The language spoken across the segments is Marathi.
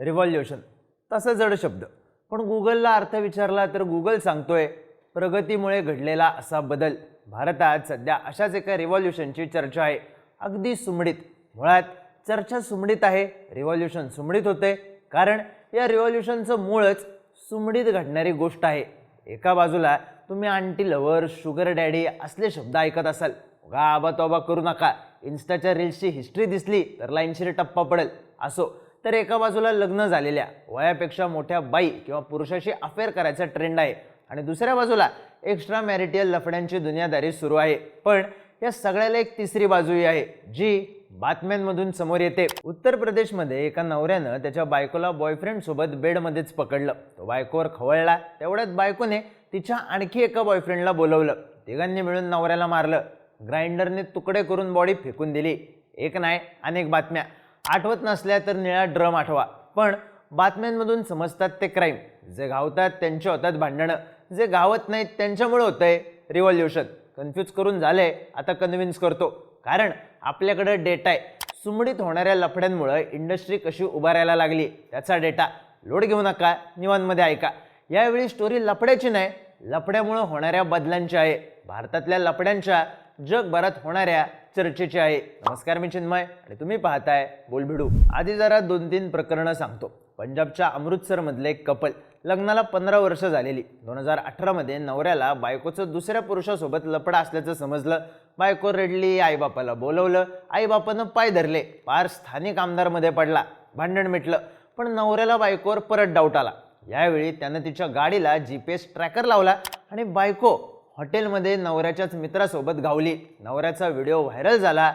रिव्हॉल्युशन. तसा जड शब्द. पण गुगलला अर्थ विचारला तर गुगल सांगतोय प्रगतीमुळे घडलेला असा बदल. भारतात सध्या अशाच एका रिव्हॉल्युशनची चर्चा आहे. अगदी सुमडीत. मुळात चर्चा सुमडीत आहे रिव्हॉल्युशन सुमडीत होते. कारण या रिव्हॉल्युशनचं मूळच सुमडीत घडणारी गोष्ट आहे. एका बाजूला तुम्ही आंटी लवर शुगर डॅडी असले शब्द ऐकत असाल उगा आबा तोबा करू नका. इन्स्टाच्या रील्सची हिस्ट्री दिसली तर लाईनशीर टप्पा पडेल. असो. तर एका बाजूला लग्न झालेल्या वयापेक्षा मोठ्या बाई किंवा पुरुषाशी अफेअर करायचा ट्रेंड आहे. आणि दुसऱ्या बाजूला एक्स्ट्रा मॅरिटियल लफड्यांची दुनियादारी सुरू आहे. पण या सगळ्याला एक तिसरी बाजूही आहे जी बातम्यांमधून समोर येते. उत्तर प्रदेशमध्ये एका नवऱ्यानं त्याच्या बायकोला बॉयफ्रेंड सोबत बेडमध्येच पकडलं. तो बायकोवर खवळला. तेवढ्यात बायकोने तिच्या आणखी एका बॉयफ्रेंडला बोलवलं. तिघांनी मिळून नवऱ्याला मारलं. ग्राइंडरने तुकडे करून बॉडी फेकून दिली. एक नाही अनेक बातम्या. आठवत नसल्या तर निळा ड्रम आठवा. पण बातम्यांमधून समजतात ते क्राईम जे गावतात त्यांची होतात भांडणं. जे गावत नाहीत त्यांच्यामुळे होतंय रिव्हॉल्युशन कन्फ्यूज करून झाले आता कन्व्हिन्स करतो. कारण आपल्याकडं डेटा आहे. सुमडीत होणाऱ्या लफड्यांमुळं इंडस्ट्री कशी उभारायला लागली त्याचा डेटा लोड घेऊ नका निवांमध्ये ऐका. यावेळी स्टोरी लफड्याची नाही लफड्यामुळं होणाऱ्या बदलांची आहे. भारतातल्या लफड्यांच्या जगभरात होणाऱ्या चर्चेचे आहे. नमस्कार मी चिन्मय आणि तुम्ही पाहताय बोलभिडू आधी जरा दोन तीन प्रकरणं सांगतो. पंजाबच्या अमृतसरमधले एक कपल लग्नाला पंधरा वर्ष झालेली. दोन हजार अठरामध्ये नवऱ्याला बायकोचं दुसऱ्या पुरुषासोबत लपडा असल्याचं समजलं. बायको रडली आईबापाला बोलवलं आईबापानं पाय धरले. पार स्थानिक आमदारमध्ये पडला. भांडण मिटलं. पण नवऱ्याला बायकोवर परत डाऊट आला. यावेळी त्यानं तिच्या गाडीला जी पी एस ट्रॅकर लावला आणि बायको हॉटेलमध्ये नवऱ्याच्याच मित्रासोबत गावली. नवऱ्याचा व्हिडिओ व्हायरल झाला.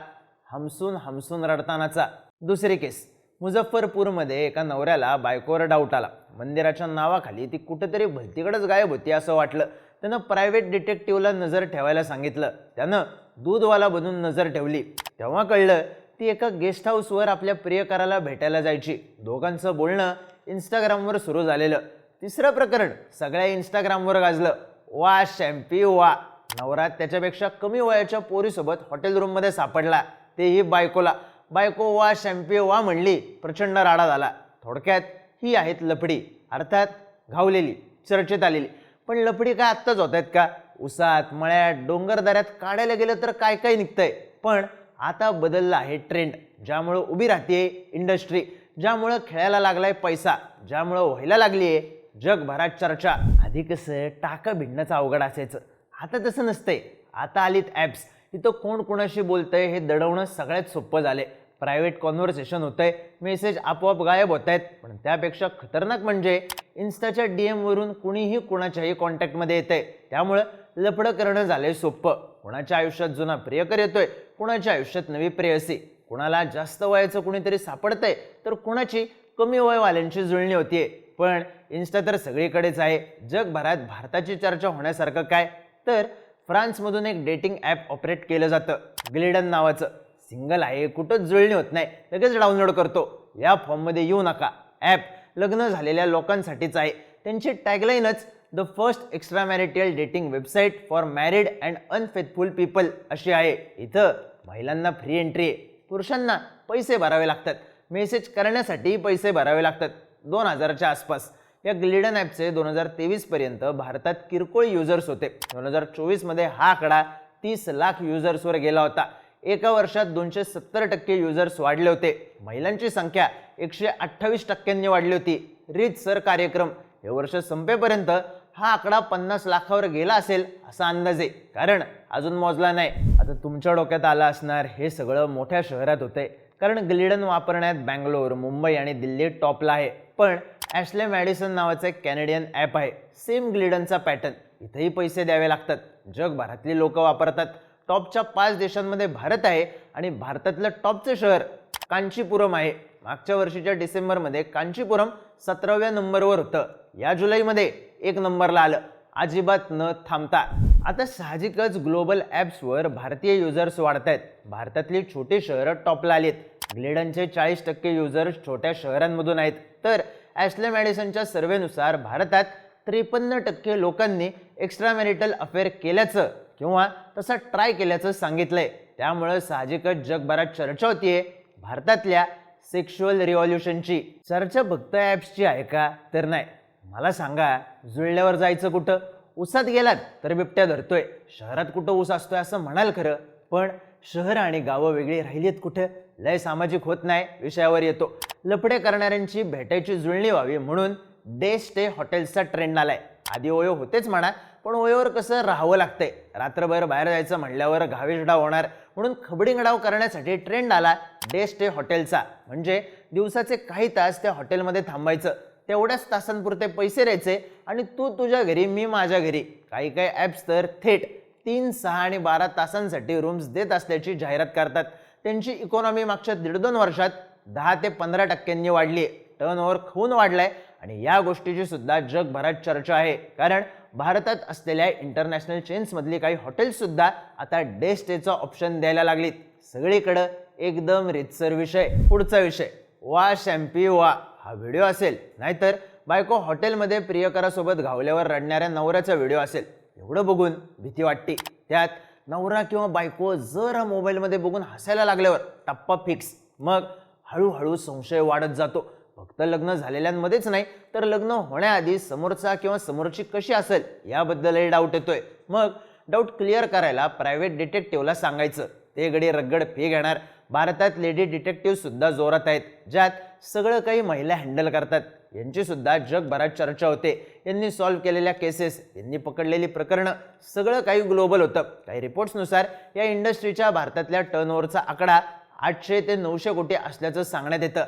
हमसून हमसून रडतानाचा. दुसरी केस. मुझफ्फरपूरमध्ये एका नवऱ्याला बायकोवर डाऊट आला. मंदिराच्या नावाखाली ती कुठेतरी भलतीकडेच गायब होती असं वाटलं. त्यानं प्रायव्हेट डिटेक्टिव्हला नजर ठेवायला सांगितलं. त्यानं दूधवाला बनून नजर ठेवली. तेव्हा कळलं ती एका गेस्ट हाऊसवर आपल्या प्रियकराला भेटायला जायची. दोघांचं बोलणं इंस्टाग्रामवर सुरू झालेलं. तिसरं प्रकरण सगळ्या इंस्टाग्रामवर गाजलं. वा शॅम्पी वा. नवरा त्याच्यापेक्षा कमी वयाच्या पोरीसोबत हॉटेल रूममध्ये सापडला. तेही बायकोला. बायको वा शॅम्पी वा म्हणली प्रचंड राडा झाला. थोडक्यात ही आहेत लपडी. अर्थात घावलेली चर्चेत आलेली. पण लपडी काय आत्ताच होत आहेत का? उसात मळ्यात डोंगरदऱ्यात काढायला गेलं तर काय काय निघतंय? पण आता बदलला आहे ट्रेंड ज्यामुळं उभी राहते इंडस्ट्री ज्यामुळं खेळायला लागलाय पैसा. ज्यामुळं व्हायला लागली आहे जगभरात चर्चा आधी कसं टाका भिडण्याचं अवघड असायचं. आता तसं नसतंय. आता आलीत ॲप्स तिथं कोण कोणाशी बोलतंय हे दडवणं सगळ्यात सोपं आहे प्रायव्हेट कॉन्व्हर्सेशन होतंय. मेसेज आपोआप गायब होत आहेत पण त्यापेक्षा खतरनाक म्हणजे इन्स्टाच्या डी एमवरून कुणीही कुणाच्याही कॉन्टॅक्टमध्ये येतंय. त्यामुळं लफडं करणं झालंय सोपं. कुणाच्या आयुष्यात जुना प्रियकर येतोय? कुणाच्या आयुष्यात नवी प्रेयसी? कुणाला जास्त वयाचं कुणीतरी सापडतंय? तर कुणाची कमी वयवाल्यांची जुळणी होतीये. पण इन्स्टा तर सगळीकडेच आहे. जगभरात भारताची चर्चा होण्यासारखं काय? तर फ्रान्समधून एक डेटिंग ॲप ऑपरेट केलं जातं ग्लिडन नावाचं. सिंगल आहे कुठंच जुळणी होत नाही. लगेच डाउनलोड करतो. या फॉर्ममध्ये येऊ नका. ॲप लग्न झालेल्या लोकांसाठीच आहे. त्यांची टॅगलाईनच the first extra marital dating website for married and unfaithful people अशी आहे. इथं महिलांना फ्री एंट्री आहे. पुरुषांना पैसे भरावे लागतात. मेसेज करण्यासाठी पैसे भरावे लागतात. दोन हजारच्या आसपास. या ग्लिडन ॲपचे दोन हजार तेवीसपर्यंत भारतात किरकोळ युजर्स होते. दोन हजार चोवीसमध्ये हा आकडा तीस लाख युजर्सवर गेला होता. एका वर्षात दोनशे सत्तर टक्के युजर्स वाढले होते. महिलांची संख्या एकशे अठ्ठावीस टक्क्यांनी वाढली होती. रीत सर कार्यक्रम हे वर्ष संपेपर्यंत हा आकडा पन्नास लाखावर गेला असेल असा अंदाज. आहे कारण अजून मोजला नाही. आता तुमच्या डोक्यात आलं असणार हे सगळं मोठ्या शहरात होतंय. कारण ग्लिडन वापरण्यात बँगलोर मुंबई आणि दिल्ली टॉपला आहे. पण ॲशले मॅडिसन नावाचं एक कॅनेडियन ॲप आहे. सेम ग्लिडनचा पॅटर्न इथेही पैसे द्यावे लागतात. जगभरातली लोक वापरतात. टॉपच्या पाच देशांमध्ये भारत आहे आणि भारतातलं टॉपचं शहर कांचीपुरम आहे. मागच्या वर्षीच्या डिसेंबरमध्ये कांचीपुरम सतराव्या नंबरवर होतं. या जुलैमध्ये एक नंबरला आलं. अजिबात न थांबता. आता साहजिकच ग्लोबल ॲप्सवर भारतीय युजर्स वाढत आहेत भारतातली छोटी शहरं टॉपला आली आहेत ग्लेडनचे चाळीस टक्के युजर्स छोट्या शहरांमधून आहेत. तर ॲस्ले मॅडिसनच्या सर्वेनुसार भारतात त्रेपन्न टक्के लोकांनी एक्स्ट्रा मॅरिटल अफेअर केल्याचं किंवा तसा ट्राय केल्याचं सांगितलंय. त्यामुळं साहजिकच जगभरात चर्चा होतीये भारतातल्या सेक्शुअल रिव्हॉल्युशनची चर्चा फक्त ॲप्सची आहे का? तर नाही. मला सांगा जुळल्यावर जायचं कुठं? उसात गेलात तर बिबट्या धरतोय. शहरात कुठं ऊस असतोय असं म्हणाल खरं पण शहर आणि गावं वेगळी राहिलीत कुठं? लय सामाजिक होत नाही विषयावर येतो. लफडे करणाऱ्यांची भेटायची जुळणी व्हावी म्हणून डे स्टे हॉटेल्सचा ट्रेंड आलाय. आधी ओयो होतेच म्हणा पण ओयोवर कसं राहावं लागतंय? रात्रभर बाहेर जायचं म्हणल्यावर घावेशडाव होणार म्हणून खबडिंगडाव करण्यासाठी ट्रेंड आला डे स्टे हॉटेलचा. म्हणजे दिवसाचे काही तास त्या हॉटेलमध्ये थांबायचं. तेवढ्याच तासांपुरते पैसे द्यायचे आणि तू तुझ्या घरी मी माझ्या घरी. काही काही ॲप्स तर थेट तीन सहा आणि बारा तासांसाठी रूम्स देत असल्याची जाहिरात करतात. त्यांची इकॉनॉमी मागच्या दीड दोन वर्षात दहा ते पंधरा टक्क्यांनी वाढली. टर्न ओव्हर खून वाढलाय आणि या गोष्टीची सुद्धा जगभरात चर्चा आहे. कारण भारतात असलेल्या इंटरनॅशनल चेन्समधली काही हॉटेल्ससुद्धा आता डे स्टेचं ऑप्शन द्यायला लागलीत. सगळीकडं एकदम रितसर विषय पुढचा विषय. वा शॅम्पी वा. हा व्हिडिओ असेल. नाहीतर बायको हॉटेलमध्ये प्रियकरासोबत घावल्यावर रडणाऱ्या नवऱ्याचा व्हिडिओ असेल. एवढं बघून भीती वाटते. त्यात नवरा किंवा बायको जर मोबाईलमध्ये बघून हसायला लागल्यावर टप्पा फिक्स मग हळूहळू संशय वाढत जातो. फक्त लग्न झालेल्यांमध्येच नाही तर लग्न होण्याआधी समोरचा किंवा समोरची कशी असेल याबद्दलही डाऊट येतोय. मग डाऊट क्लिअर करायला प्रायव्हेट डिटेक्टिव्हला सांगायचं. ते गडी रगड फी घेणार. भारतात लेडी डिटेक्टिव्ह सुद्धा जोरात आहेत ज्यात सगळं काही महिला हँडल करतात. यांचीसुद्धा जगभरात चर्चा होते. यांनी सॉल्व्ह केलेल्या केसेस यांनी पकडलेली प्रकरणं सगळं काही ग्लोबल होतं. काही रिपोर्ट्सनुसार या इंडस्ट्रीच्या भारतातल्या टर्नओव्हरचा आकडा आठशे ते नऊशे कोटी असल्याचं सांगण्यात येतं.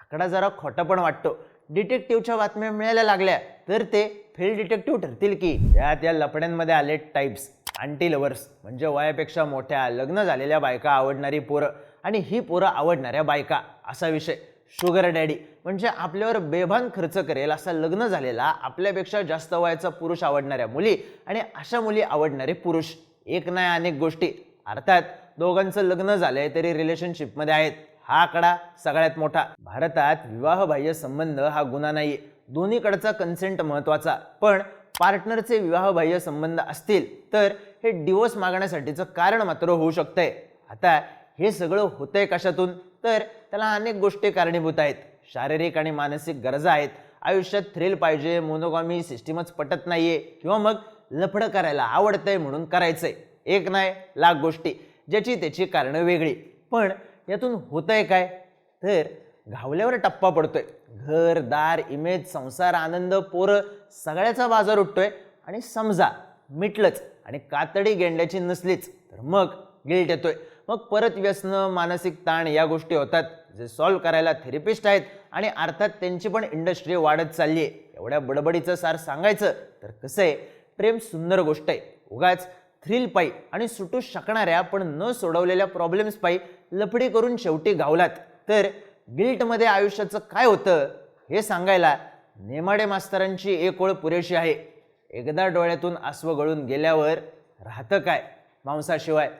आकडा जरा खोटा पण वाटतो. डिटेक्टिव्हच्या बातम्या मिळायला लागल्या तर ते फील्ड डिटेक्टिव्ह ठरतील की. त्यात या लफड्यांमध्ये आले टाईप्स अँटी लवर्स म्हणजे वयापेक्षा मोठ्या लग्न झालेल्या बायका आवडणारी पोरं आणि ही पोरं आवडणाऱ्या बायका असा विषय. Sugar daddy. म्हणजे आपल्यावर बेभान खर्च करेल असा लग्न झालेला आपल्यापेक्षा जास्त वयाचा पुरुष आवडणाऱ्या मुली आणि अशा मुली आवडणारे पुरुष. एक नाही अनेक गोष्टी. अर्थात दोघांचं लग्न झालंय तरी रिलेशनशिपमध्ये आहेत. हा आकडा सगळ्यात मोठा. भारतात विवाहबाह्य संबंध हा गुन्हा नाहीये. दोन्हीकडचा कन्सेंट महत्त्वाचा पण पार्टनरचे विवाहबाह्य संबंध असतील तर हे डिवोर्स मागण्यासाठीचं कारण मात्र होऊ शकतंय. आता हे सगळं होतंय कशातून? तर त्याला अनेक गोष्टी कारणीभूत आहेत. शारीरिक आणि मानसिक गरजा आहेत. आयुष्यात थ्रिल पाहिजे मोनोगॉमी सिस्टीमच पटत नाहीये. किंवा मग लफडं करायला आवडतंय म्हणून करायचंय. एक नाही लाख गोष्टी. ज्याची त्याची कारणं वेगळी. पण यातून होतंय काय? तर घावल्यावर टप्पा पडतोय. घर दार इमेज संसार आनंद पोरं सगळ्याचा बाजार उठतोय. आणि समजा मिटलंच आणि कातडी गेंड्याची नसलीच तर मग गिल्ट येतोय. मग परत व्यसनं मानसिक ताण या गोष्टी होतात जे सॉल्व्ह करायला थेरपिस्ट आहेत आणि अर्थात त्यांची पण इंडस्ट्री वाढत चालली आहे एवढ्या बडबडीचं सार सांगायचं तर कसं आहे प्रेम सुंदर गोष्ट आहे. उगाच थ्रिल पायी आणि सुटू शकणाऱ्या पण न सोडवलेल्या प्रॉब्लेम्स पायी लफडी करून शेवटी गावलात. तर गिल्टमध्ये आयुष्याचं काय होतं हे सांगायला नेमाडे मास्तरांची एक ओळ पुरेशी आहे. एकदा डोळ्यातून आसवं गळून गेल्यावर राहतं काय? मांसाशिवाय